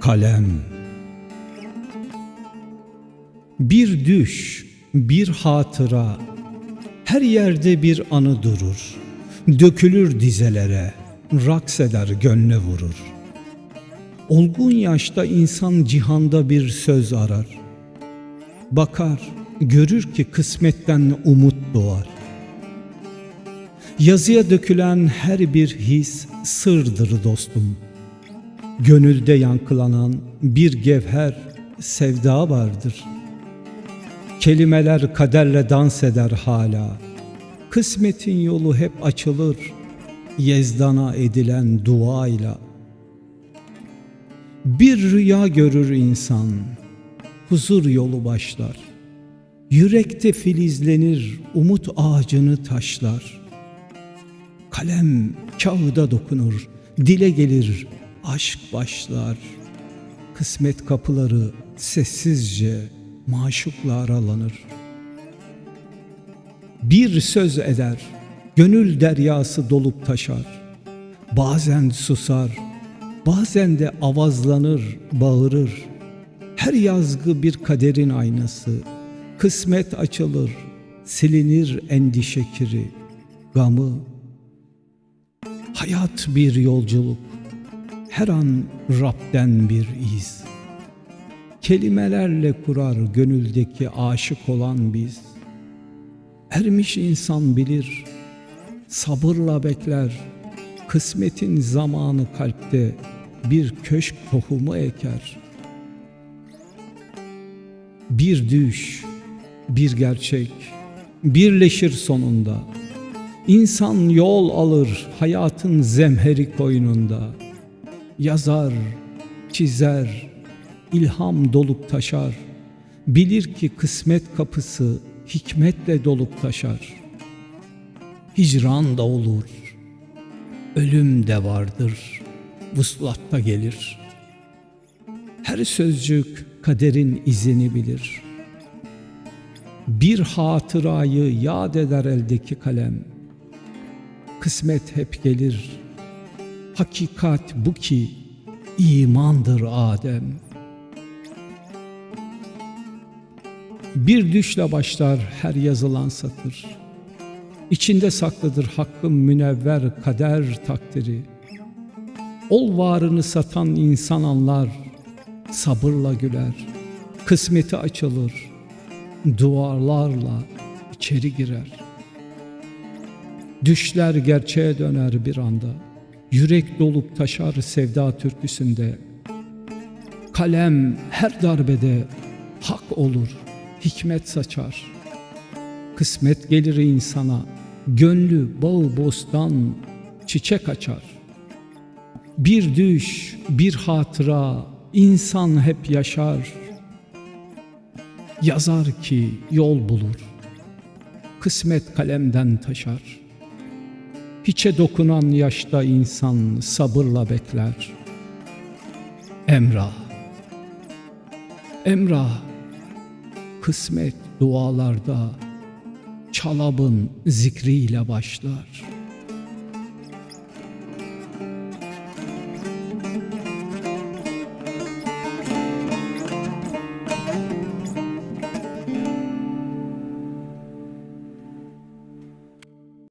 Kalem Bir düş, bir hatıra, her yerde bir anı durur. Dökülür dizelere, raks eder gönle vurur. Olgun yaşta insan cihanda bir söz arar. Bakar, görür ki kısmetten umut doğar. Yazıya dökülen her bir his sırdır dostum. Gönülde yankılanan bir gevher sevda vardır. Kelimeler kaderle dans eder hala. Kısmetin yolu hep açılır yezdana edilen duayla. Bir rüya görür insan, huzur yolu başlar. Yürekte filizlenir, umut ağacını taşlar. Kalem kağıda dokunur, dile gelir, aşk başlar. Kısmet kapıları sessizce maşukla aralanır. Bir söz eder, gönül deryası dolup taşar. Bazen susar, bazen de avazlanır, bağırır. Her yazgı bir kaderin aynası. Kısmet açılır, silinir endişe kiri, gamı. Hayat bir yolculuk, her an Rab'den bir iz. Kelimelerle kurar gönüldeki aşık olan biz. Ermiş insan bilir, sabırla bekler, kısmetin zamanı kalpte bir köşk tohumu eker. Bir düş, bir gerçek, birleşir sonunda. İnsan yol alır hayatın zemheri koynunda. Yazar, çizer, ilham dolup taşar. Bilir ki kısmet kapısı hikmetle dolup taşar. Hicran da olur, ölüm de vardır, vuslatta gelir. Her sözcük kaderin izini bilir. Bir hatırayı yad eder eldeki kalem. Kısmet hep gelir. Hakikat bu ki imandır Adem. Bir düşle başlar her yazılan satır. İçinde saklıdır hakkın münevver kader takdiri. Ol varını satan insan anlar, sabırla güler. Kısmeti açılır, duvarlarla içeri girer. Düşler gerçeğe döner bir anda. Yürek dolup taşar sevda türküsünde. Kalem her darbede hak olur, hikmet saçar. Kısmet gelir insana, gönlü bağ bostan çiçek açar. Bir düş, bir hatıra, insan hep yaşar. Yazar ki yol bulur, kısmet kalemden taşar. Hiçe dokunan yaşta insan sabırla bekler. Emrah, Emrah, kısmet dualarda çalabın zikriyle başlar.''